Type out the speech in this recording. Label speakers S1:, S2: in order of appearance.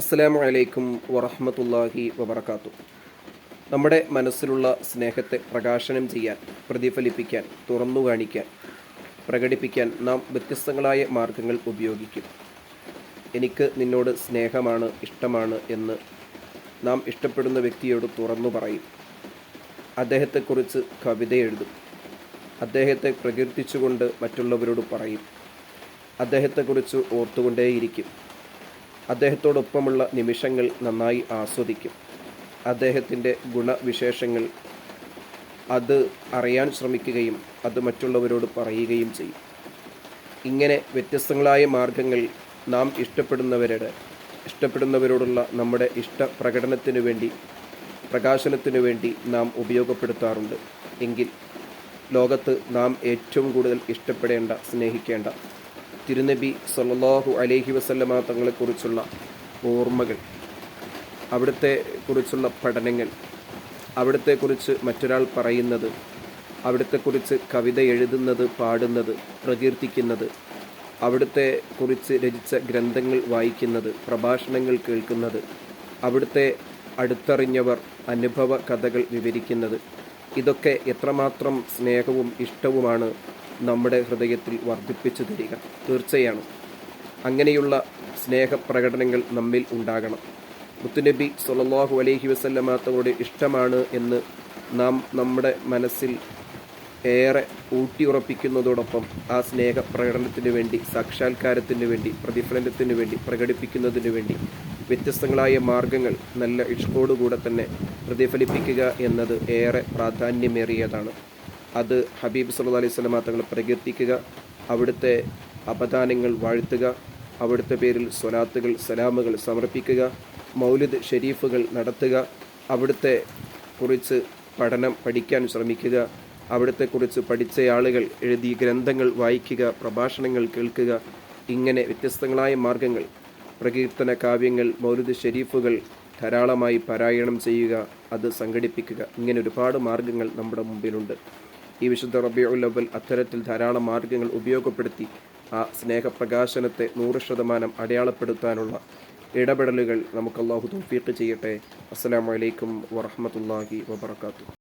S1: അസ്സലാമു അലൈക്കും വറഹമത്തല്ലാഹി വബർക്കാത്തു നമ്മുടെ മനസ്സിലുള്ള സ്നേഹത്തെ പ്രകാശനം ചെയ്യാൻ പ്രതിഫലിപ്പിക്കാൻ തുറന്നു കാണിക്കാൻ പ്രകടിപ്പിക്കാൻ നാം വ്യത്യസ്തങ്ങളായ മാർഗങ്ങൾ ഉപയോഗിക്കും. എനിക്ക് നിന്നോട് സ്നേഹമാണ് ഇഷ്ടമാണ് എന്ന് നാം ഇഷ്ടപ്പെടുന്ന വ്യക്തിയോട് തുറന്നു പറയും. അദ്ദേഹത്തെക്കുറിച്ച് കവിത എഴുതും. അദ്ദേഹത്തെ പ്രകീർത്തിച്ചുകൊണ്ട് മറ്റുള്ളവരോട് പറയും. അദ്ദേഹത്തെക്കുറിച്ച് ഓർത്തുകൊണ്ടേയിരിക്കും. അദ്ദേഹത്തോടൊപ്പമുള്ള നിമിഷങ്ങൾ നന്നായി ആസ്വദിക്കും. അദ്ദേഹത്തിന്റെ ഗുണവിശേഷങ്ങൾ അത് അറിയാൻ ശ്രമിക്കുകയും അത് മറ്റുള്ളവരോട് പറയുകയും ചെയ്യും. ഇങ്ങനെ വ്യത്യസ്തങ്ങളായ മാർഗങ്ങൾ നാം ഇഷ്ടപ്പെടുന്നവരുടെ ഇഷ്ടപ്പെടുന്നവരോടുള്ള നമ്മുടെ ഇഷ്ട പ്രകടനത്തിനു വേണ്ടി പ്രകാശനത്തിനു വേണ്ടി നാം ഉപയോഗപ്പെടുത്താറുണ്ട്. എങ്കിൽ ലോകത്ത് നാം ഏറ്റവും കൂടുതൽ ഇഷ്ടപ്പെടേണ്ട സ്നേഹിക്കേണ്ട തിരുനബി സല്ലാഹു അലൈഹി വസല്ലമ തങ്ങളെക്കുറിച്ചുള്ള ഓർമ്മകൾ അവിടുത്തെ കുറിച്ചുള്ള പഠനങ്ങൾ അവിടുത്തെക്കുറിച്ച് മറ്റൊരാൾ പറയുന്നത് അവിടുത്തെക്കുറിച്ച് കവിത എഴുതുന്നത് പാടുന്നത് പ്രകീർത്തിക്കുന്നത് അവിടുത്തെ കുറിച്ച് രചിച്ച ഗ്രന്ഥങ്ങൾ വായിക്കുന്നത് പ്രഭാഷണങ്ങൾ കേൾക്കുന്നത് അവിടുത്തെ അടുത്തറിഞ്ഞവർ അനുഭവ കഥകൾ വിവരിക്കുന്നത് ഇതൊക്കെ എത്രമാത്രം സ്നേഹവും ഇഷ്ടവുമാണ് നമ്മുടെ ഹൃദയത്തിൽ വർദ്ധിപ്പിച്ചു തരിക. തീർച്ചയാണ് അങ്ങനെയുള്ള സ്നേഹപ്രകടനങ്ങൾ നമ്മിൽ ഉണ്ടാകണം. മുത്തുനബി സൊല്ലാഹു അലഹി വസല്ലമ തങ്ങളുടെ ഇഷ്ടമാണ് എന്ന് നാം നമ്മുടെ മനസ്സിൽ ഏറെ ഊട്ടിയുറപ്പിക്കുന്നതോടൊപ്പം ആ സ്നേഹ പ്രകടനത്തിന് വേണ്ടി സാക്ഷാത്കാരത്തിന് വേണ്ടി പ്രതിഫലനത്തിന് വേണ്ടി പ്രകടിപ്പിക്കുന്നതിന് വേണ്ടി വ്യത്യസ്തങ്ങളായ മാർഗങ്ങൾ നല്ല ഇഷ്ടോടുകൂടെ തന്നെ പ്രതിഫലിപ്പിക്കുക എന്നത് ഏറെ പ്രാധാന്യമേറിയതാണ്. അത് ഹബീബ് സല്ലാ അലൈഹി സ്വലമ തങ്ങൾ പ്രകീർത്തിക്കുക അവിടുത്തെ അപദാനങ്ങൾ വാഴ്ത്തുക അവിടുത്തെ പേരിൽ സ്വലാത്തുകൾ സലാമുകൾ സമർപ്പിക്കുക മൗലിദ് ഷെരീഫുകൾ നടത്തുക അവിടുത്തെ കുറിച്ച് പഠനം പഠിക്കാൻ ശ്രമിക്കുക അവിടുത്തെക്കുറിച്ച് പഠിച്ച ആളുകൾ എഴുതിയ ഗ്രന്ഥങ്ങൾ വായിക്കുക പ്രഭാഷണങ്ങൾ കേൾക്കുക ഇങ്ങനെ വ്യത്യസ്തങ്ങളായ മാർഗങ്ങൾ പ്രകീർത്തന കാവ്യങ്ങൾ മൗലിദ് ഷെരീഫുകൾ ധാരാളമായി പാരായണം ചെയ്യുക അത് സംഘടിപ്പിക്കുക ഇങ്ങനെ ഒരുപാട് മാർഗങ്ങൾ നമ്മുടെ മുമ്പിലുണ്ട്. ഈ വിശുദ്ധ റബിയുൽ അവൽ അത്തരത്തിൽ ധാരാളം മാർഗങ്ങൾ ഉപയോഗപ്പെടുത്തി ആ സ്നേഹപ്രകാശനത്തെ നൂറ് ശതമാനം അടയാളപ്പെടുത്താനുള്ള ഇടപെടലുകൾ നമുക്ക് അള്ളാഹു തൗഫീഖ് ചെയ്യട്ടെ. അസ്സാം വലൈക്കും വറഹ്മത്തുള്ളാഹി വബറകാതുഹു.